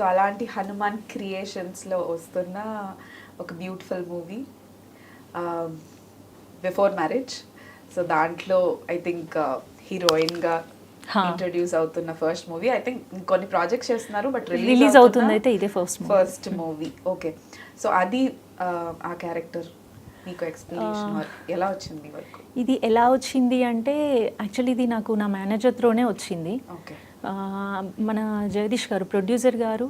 So అలాంటి హనుమాన్ క్రియేషన్స్లో వస్తున్న ఒక beautiful movie before marriage. So దాంట్లో ఐ థింక్ హీరోయిన్గా. ఇంట్రడ్యూస్ అవుతున్న ఫస్ట్ మూవీ. ఐ థింక్ కొన్ని ప్రాజెక్ట్స్ చేస్తున్నారు బట్ రిలీజ్ అవుతుంది అయితే ఇదే first first movie. Okay. So అది ఆ క్యారెక్టర్ మీకు ఎక్స్ప్లెనేషన్ ఎలా వచ్చింది వరకు? ఇది ఎలా వచ్చింది అంటే యాక్చువల్లీ ఇది నాకు నా మేనేజర్ త్రోనే వచ్చింది. ఓకే. మన జగదీష్ గారు ప్రొడ్యూసర్ గారు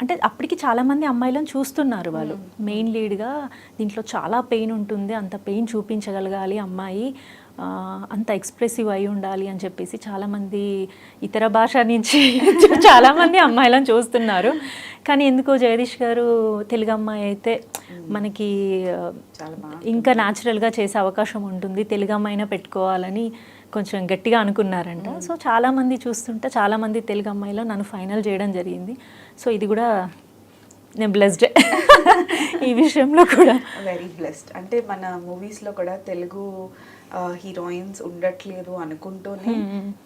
అంటే అప్పటికి చాలామంది అమ్మాయిలను చూస్తున్నారు వాళ్ళు. మెయిన్ లీడ్గా దీంట్లో చాలా పెయిన్ ఉంటుంది అంత పెయిన్ చూపించగలగాలి అమ్మాయి. అంత ఎక్స్ప్రెసివ్ అయి ఉండాలి అని చెప్పేసి చాలామంది ఇతర భాష నుంచి చాలామంది అమ్మాయిలను చూస్తున్నారు. కానీ ఎందుకో జగదీష్ గారు తెలుగు అమ్మాయి అయితే మనకి ఇంకా న్యాచురల్గా చేసే అవకాశం ఉంటుంది. తెలుగు అమ్మాయినా పెట్టుకోవాలని కొంచెం గట్టిగా అనుకున్నారంట. సో చాలామంది చూస్తుంటే చాలామంది తెలుగు అమ్మాయిలో నన్ను ఫైనల్ చేయడం జరిగింది. సో ఇది కూడా నేను బ్లెస్డ్ ఈ విషయంలో కూడా. వెరీ బ్లెస్డ్ అంటే మన మూవీస్లో కూడా తెలుగు హీరోయిన్స్ ఉండట్లేదు అనుకుంటూనే.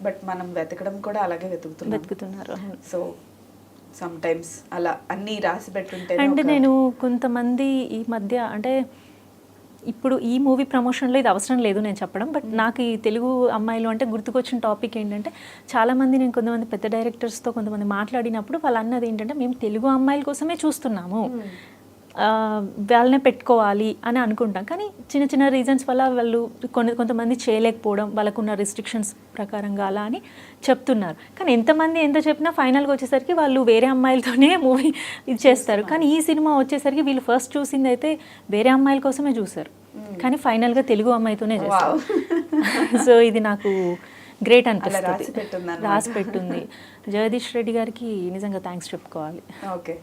బట్ మనం వెతకడం కూడా అలాగే వెతుకుతున్నాం. వెతుకుతున్నారు. సో సమ్ టైమ్స్ అలా అన్ని రాసి పెట్టుంటే అండ్ నేను కొంతమంది ఈ మధ్య అంటే ఇప్పుడు ఈ మూవీ ప్రమోషన్లో ఇది అవసరం లేదు నేను చెప్పడం బట్ నాకు ఈ తెలుగు అమ్మాయిలు అంటే గుర్తుకొచ్చిన టాపిక్ ఏంటంటే చాలామంది నేను కొంతమంది పెద్ద డైరెక్టర్స్తో కొంతమంది మాట్లాడినప్పుడు వాళ్ళు అన్నది ఏంటంటే మేము తెలుగు అమ్మాయిల కోసమే చూస్తున్నాము. వాళ్ళనే పెట్టుకోవాలి అని అనుకుంటాం. కానీ చిన్న చిన్న రీజన్స్ వల్ల వాళ్ళు కొన్ని కొంతమంది చేయలేకపోవడం వాళ్ళకున్న రిస్ట్రిక్షన్స్ ప్రకారంగా అలా అని చెప్తున్నారు. కానీ ఎంతమంది ఎంత చెప్పినా ఫైనల్గా వచ్చేసరికి వాళ్ళు వేరే అమ్మాయిలతోనే మూవీ ఇది చేస్తారు. కానీ ఈ సినిమా వచ్చేసరికి వీళ్ళు ఫస్ట్ చూసింది అయితే వేరే అమ్మాయిల కోసమే చూసారు కానీ ఫైనల్గా తెలుగు అమ్మాయితోనే చేస్తారు. సో ఇది నాకు గ్రేట్ అనిపిస్తుంది. రాసి పెట్టుంది జగదీష్ రెడ్డి గారికి నిజంగా థ్యాంక్స్ చెప్పుకోవాలి. ఓకే